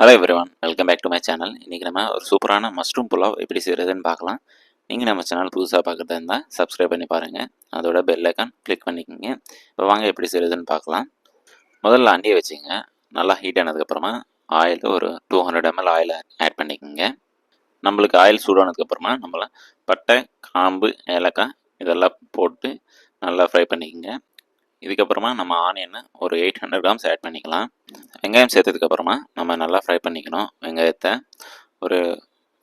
Hello everyone welcome back to my channel இன்றைக்கி நம்ம ஒரு சூப்பரான மஷ்ரூம் புலாவ் எப்படி செய்கிறதுன்னு பார்க்கலாம். நீங்கள் நம்ம சேனல் புதுசாக பார்க்குறதா இருந்தால் சப்ஸ்கிரைப் பண்ணி பாருங்கள் அதோட பெல் ஐக்கான் கிளிக் பண்ணிக்கோங்க. இப்போ வாங்க எப்படி செய்கிறதுன்னு பார்க்கலாம். முதல்ல அண்டியை வச்சுங்க. நல்லா ஹீட் ஆனதுக்கப்புறமா ஆயில் ஒரு two hundred ML oil add பண்ணிக்கோங்க. நம்மளுக்கு ஆயில் சூடானதுக்கப்புறமா நம்மளை பட்டை காம்பு ஏலக்காய் இதெல்லாம் போட்டு நல்லா ஃப்ரை பண்ணிக்கோங்க. இதுக்கப்புறமா நம்ம ஆனியனை ஒரு எயிட் ஹண்ட்ரட் கிராம்ஸ் ஆட் பண்ணிக்கலாம். வெங்காயம் சேர்த்ததுக்கப்புறமா நம்ம நல்லா ஃப்ரை பண்ணிக்கணும். வெங்காயத்தை ஒரு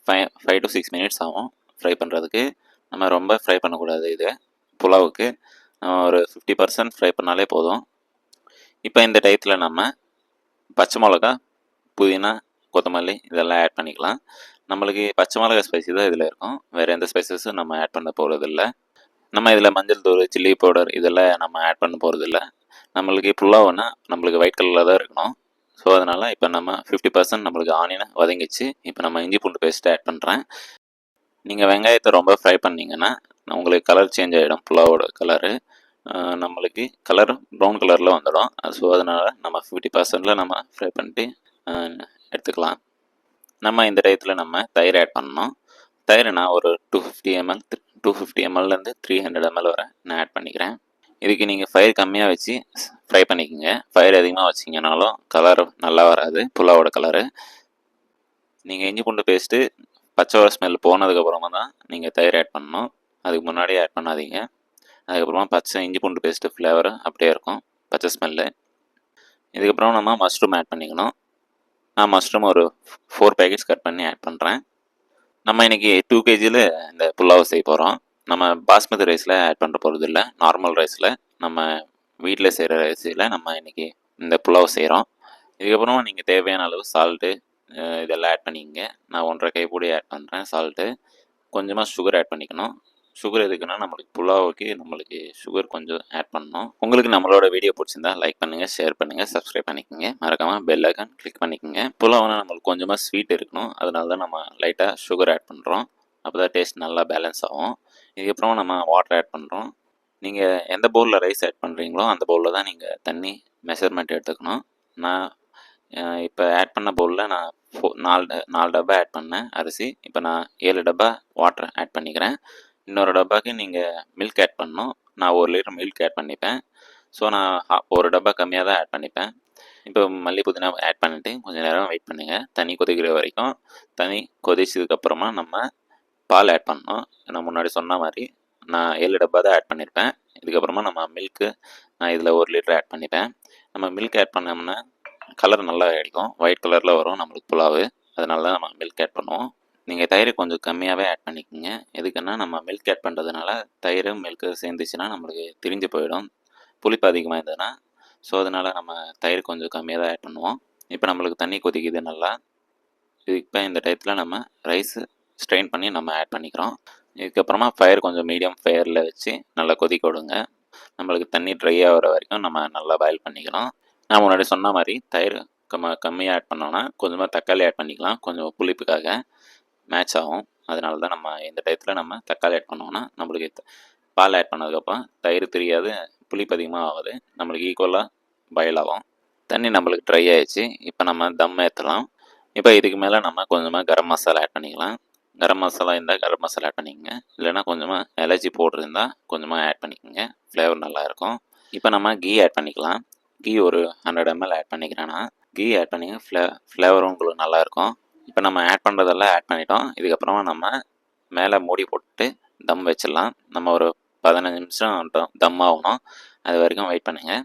five five to six minutes ஆகும் ஃப்ரை பண்ணுறதுக்கு நம்ம ரொம்ப ஃப்ரை பண்ணக்கூடாது இது. புலாவுக்கு நம்ம ஒரு ஃபிஃப்டி பர்சன்ட் ஃப்ரை பண்ணாலே போதும். இப்போ இந்த டயத்தில் நம்ம பச்சை மிளகா புதினா கொத்தமல்லி இதெல்லாம் ஆட் பண்ணிக்கலாம். நம்மளுக்கு பச்சை மிளகா ஸ்பைசி தான் இதில் இருக்கும். வேறு எந்த ஸ்பைசஸும் நம்ம ஆட் பண்ண போகிறதில்ல நம்ம இதில் மஞ்சள் தூள் சில்லி பவுடர் இதெல்லாம் நம்ம ஆட் பண்ண போகிறதில்ல நம்மளுக்கு புல்லாவுன்னா நம்மளுக்கு ஒயிட் கலரில் தான் இருக்கணும். ஸோ அதனால் இப்போ நம்ம ஃபிஃப்டி பர்சன்ட் நம்மளுக்கு ஆனியனை வதங்கிச்சு. இப்போ நம்ம இஞ்சி பூண்டு பேஸ்ட்டு ஆட் பண்ணுறேன் நீங்கள் வெங்காயத்தை ரொம்ப ஃப்ரை பண்ணிங்கன்னா உங்களுக்கு கலர் சேஞ்ச் ஆகிடும் புலாவோட கலரு நம்மளுக்கு கலர் ப்ரௌன் கலரில் வந்துடும். ஸோ அதனால் நம்ம ஃபிஃப்டி பர்சன்டில் நம்ம ஃப்ரை பண்ணிட்டு எடுத்துக்கலாம். நம்ம இந்த டயத்தில் நம்ம தயிர் ஆட் பண்ணணும். தயிர் நான் ஒரு two fifty ML two fifty எம்எல்லேருந்து three hundred ML வரை நான் ஆட் பண்ணிக்கிறேன். இதுக்கு நீங்கள் ஃபயர் கம்மியாக வச்சு ஃப்ரை பண்ணிக்கோங்க. ஃபயர் அதிகமாக வச்சிங்கனாலும் கலர் நல்லா வராது. புலாவோட கலரு நீங்கள் இஞ்சி பூண்டு பேஸ்ட்டு பச்சை வர ஸ்மெல் போனதுக்கப்புறமா தான் நீங்கள் தயிர் ஆட் பண்ணணும். அதுக்கு முன்னாடியே ஆட் பண்ணாதீங்க. அதுக்கப்புறமா பச்சை இஞ்சி பூண்டு பேஸ்ட்டு ஃப்ளேவர் அப்படியே இருக்கும். பச்சை ஸ்மெல்லு இதுக்கப்புறம் நம்ம மஷ்ரூம் ஆட் பண்ணிக்கணும். நான் மஷ்ரூம் ஒரு ஃபோர் பேக்கெட்ஸ் கட் பண்ணி ஆட் பண்ணுறேன் நம்ம இன்றைக்கி டூ கேஜியில் இந்த புல்லாவை செய்ய போகிறோம் நம்ம பாஸ்மதி ரைஸில் ஆட் பண்ணுற போகிறது இல்லை நார்மல் ரைஸில் நம்ம வீட்டில் செய்கிற ரைஸில் நம்ம இன்றைக்கி இந்த புலாவ் செய்கிறோம் இதுக்கப்புறம் நீங்கள் தேவையான அளவு சால்ட்டு இதெல்லாம் ஆட் பண்ணிக்கங்க. நான் ஒன்றரை கைப்பொடி ஆட் பண்ணுறேன் சால்ட்டு கொஞ்சமாக சுகர் ஆட் பண்ணிக்கணும். சுகர் எதுக்குன்னா நம்மளுக்கு புலாவுக்கு நம்மளுக்கு சுகர் கொஞ்சம் ஆட் பண்ணணும். உங்களுக்கு நம்மளோட வீடியோ பிடிச்சிருந்தா லைக் பண்ணுங்கள் ஷேர் பண்ணுங்கள் சப்ஸ்கிரைப் பண்ணிக்கோங்க. மறக்காமல் பெல் ஐக்கான் கிளிக் பண்ணிக்கோங்க. புலாவுனா நம்மளுக்கு கொஞ்சமாக ஸ்வீட் இருக்கணும். அதனால தான் நம்ம லைட்டாக சுகர் ஆட் பண்ணுறோம் அப்போ தான் டேஸ்ட் நல்லா பேலன்ஸ் ஆகும். இதுக்கப்புறம் நம்ம வாட்டர் ஆட் பண்ணுறோம் நீங்கள் எந்த பவுலில் ரைஸ் ஆட் பண்ணுறீங்களோ அந்த பவுலில் தான் நீங்கள் தண்ணி மெஷர்மெண்ட் எடுத்துக்கணும். நான் இப்போ ஆட் பண்ண பவுலில் நான் ஃபோ நாலு நாலு டப்பா ஆட் பண்ணேன். அரிசி இப்போ நான் ஏழு டப்பா வாட்டர் ஆட் பண்ணிக்கிறேன். இன்னொரு டப்பாக்கு நீங்கள் மில்க் ஆட் பண்ணணும். நான் ஒரு லிட்டர் மில்க் ஆட் பண்ணிப்பேன். ஸோ நான் ஒரு டப்பா கம்மியாக தான் ஆட் பண்ணிப்பேன். இப்போ மல்லி புதினா ஆட் பண்ணிவிட்டு கொஞ்சம் நேரம் வெயிட் பண்ணுங்கள் தண்ணி கொதிக்கிற வரைக்கும். தண்ணி கொதிச்சதுக்கப்புறமா நம்ம பால் ஆட் பண்ணோம் நான் முன்னாடி சொன்ன மாதிரி நான் ஏழு டப்பா தான் ஆட் பண்ணியிருப்பேன் இதுக்கப்புறமா நம்ம மில்க்கு நான் இதில் ஒரு லிட்டர் ஆட் பண்ணிப்பேன். நம்ம மில்க் ஆட் பண்ணோம்னா கலர் நல்லா ஆகிடும் ஒயிட் கலரில் வரும் நம்மளுக்கு புலாவு. அதனால தான் நம்ம மில்க் ஆட் பண்ணுவோம். நீங்கள் தயிர் கொஞ்சம் கம்மியாகவே ஆட் பண்ணிக்கோங்க. எதுக்குன்னா நம்ம மில்க் ஆட் பண்ணுறதுனால தயிர் மில்க்கு சேர்ந்துச்சுன்னா நம்மளுக்கு திரிஞ்சு போயிடும். புளிப்பு அதிகமாக இருந்ததுன்னா ஸோ அதனால் நம்ம தயிர் கொஞ்சம் கம்மியாக தான் ஆட் பண்ணுவோம். இப்போ நம்மளுக்கு தண்ணி கொதிக்குது நல்லா. இப்போ இந்த டயத்தில் நம்ம ரைஸு ஸ்ட்ரெயின் பண்ணி நம்ம ஆட் பண்ணிக்கிறோம். இதுக்கப்புறமா ஃபயர் கொஞ்சம் மீடியம் ஃபயரில் வச்சு நல்லா கொதிக்க விடுங்க. நம்மளுக்கு தண்ணி ட்ரை ஆகிற வரைக்கும் நம்ம நல்லா பாயில் பண்ணிக்கிறோம். நான் முன்னாடி சொன்ன மாதிரி தயிர் கம்ம கம்மியாக ஆட் பண்ணோன்னா கொஞ்சமாக தக்காளி ஆட் பண்ணிக்கலாம். கொஞ்சம் புளிப்புக்காக. மேட்ச் ஆகும். அதனால தான் நம்ம இந்த டயத்தில் நம்ம தக்காளி ஆட் பண்ணோம்னா நம்மளுக்கு பால் ஆட் பண்ணதுக்கப்புறம் தயிர் தெரியாது புளிப்பு அதிகமாக ஆகுது. நம்மளுக்கு ஈக்குவலாக பயல் ஆகும். தண்ணி நம்மளுக்கு ட்ரை ஆகிடுச்சு இப்போ நம்ம தம் ஏற்றலாம் இப்போ இதுக்கு மேலே நம்ம கொஞ்சமாக கரம் மசாலா ஆட் பண்ணிக்கலாம். கரம் மசாலா இருந்தால் கரம் மசாலா ஆட் பண்ணிக்கோங்க. இல்லைனா கொஞ்சமாக எலர்ஜி பவுட்ரு இருந்தால் கொஞ்சமாக ஆட் பண்ணிக்கோங்க ஃப்ளேவர் நல்லாயிருக்கும் இப்போ நம்ம கீ ஆட் பண்ணிக்கலாம். கீ ஒரு ஹண்ட்ரட் எம்எல் ஆட் பண்ணிக்கிறேன்னா கீ ஆட் பண்ணிங்க ஃப்ளே ஃப்ளேவரும் உங்களுக்கு நல்லாயிருக்கும் இப்போ நம்ம ஆட் பண்ணுறதெல்லாம் ஆட் பண்ணிட்டோம். இதுக்கப்புறமா நம்ம மேலே மூடி போட்டு தம் வச்சிடலாம். நம்ம ஒரு பதினஞ்சு நிமிஷம் தம் ஆகணும். அது வரைக்கும் வெயிட் பண்ணுங்கள்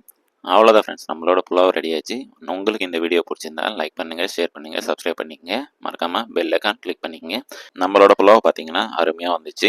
அவ்வளோதான் ஃப்ரெண்ட்ஸ் நம்மளோட புலாவ் ரெடி ஆச்சு உங்களுக்கு இந்த வீடியோ பிடிச்சிருந்தா லைக் பண்ணுங்கள் ஷேர் பண்ணுங்கள் சப்ஸ்கிரைப் பண்ணிக்கங்க. மறக்காமல் பெல் ஐக்கான் கிளிக் பண்ணிக்கங்க. நம்மளோட புலாவ் பார்த்தீங்கன்னா அருமையாக வந்துச்சு.